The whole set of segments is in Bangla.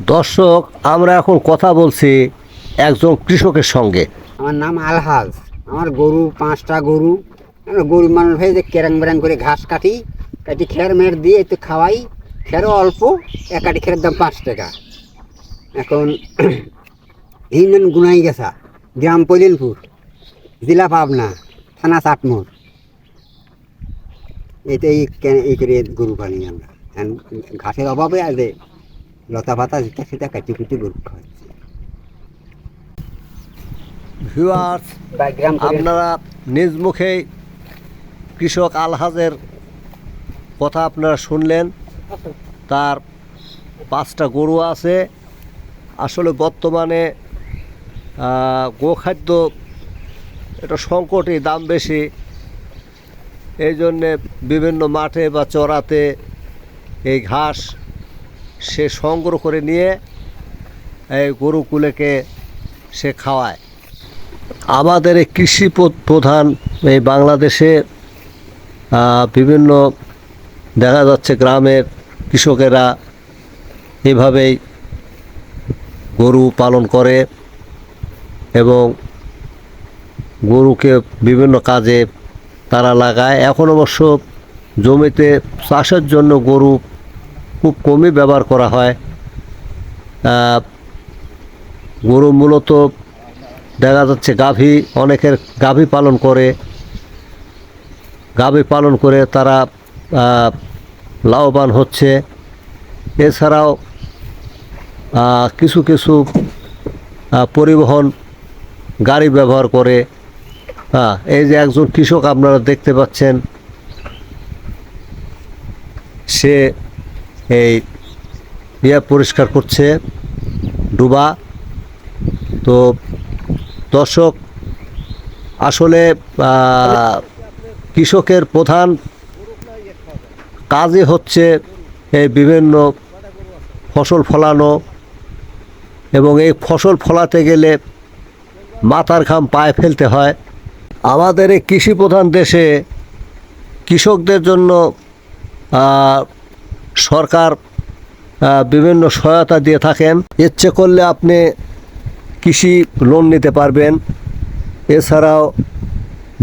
দর্শক, আমরা এখন কথা বলছি একজন কৃষকের সঙ্গে। আমার নাম আলহাজ। আমার গরু, পাঁচটা গরু। গরু মানুষ হয়ে যে কেরাং বেরাং করে ঘাস কাটি কাটি খের মের দিয়ে একটু খাওয়াই। খেরও অল্প, এক কাটি খেরের দাম পাঁচ টাকা। এখন ইউনিয়ন গুনাই গেছা, গ্রাম পলিনপুর, জেলা পাবনা, থানা চাটমোর। এইটা এই করে গরু পালি আমরা। ঘাসের অভাবে যে লতা পাতা যেটা সেটা কাটি কুটি গরু খাওয়াচ্ছি ভিউয়ার্স আপনারা নিজ মুখেই কৃষক আলহাজের কথা আপনারা শুনলেন। তার পাঁচটা গরু আছে। আসলে বর্তমানে গোখাদ্য এটা সংকটই দাম বেশি। এই জন্যে বিভিন্ন মাঠে বা চড়াতে এই ঘাস সে সংগ্রহ করে নিয়ে এই গরুগুলোকে সে খাওয়ায়। আমাদের এই কৃষি প্রধান এই বাংলাদেশে বিভিন্ন দেখা যাচ্ছে গ্রামের কৃষকেরা এভাবেই গরু পালন করে এবং গরুকে বিভিন্ন কাজে তারা লাগায়। এখন অবশ্য জমিতে চাষের জন্য গরু খুব কমই ব্যবহার করা হয়। গরু মূলত দেখা যাচ্ছে গাভী, অনেকের গাভী পালন করে। গাভী পালন করে তারা লাভবান হচ্ছে। এছাড়াও কিছু কিছু পরিবহন গাড়ি ব্যবহার করে। হ্যাঁ এই যে একজন কৃষক আপনারা দেখতে পাচ্ছেন, সে এই ইয়ে পরিষ্কার করছে ডুবা। তো দর্শক, আসলে কৃষকের প্রধান কাজই হচ্ছে এই বিভিন্ন ফসল ফলানো এবং এই ফসল ফলাতে গেলে মাথার ঘাম পায়ে ফেলতে হয়। আমাদের এই কৃষি প্রধান দেশে কৃষকদের জন্য সরকার বিভিন্ন সহায়তা দিয়ে থাকেন। ইচ্ছে করলে আপনি কৃষি লোন নিতে পারবেন। এছাড়াও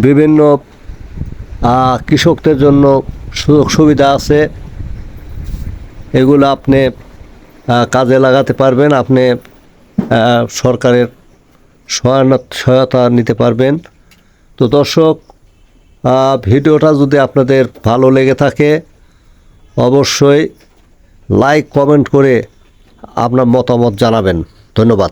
বিভিন্ন কৃষকদের জন্য সুযোগ সুবিধা আছে। এগুলো আপনি কাজে লাগাতে পারবেন। আপনি সরকারের সহায়তা সহায়তা নিতে পারবেন। তো দর্শক ভিডিওটা যদি আপনাদের ভালো লেগে থাকে অবশ্যই লাইক কমেন্ট করে আপনার মতামত জানাবেন। ধন্যবাদ।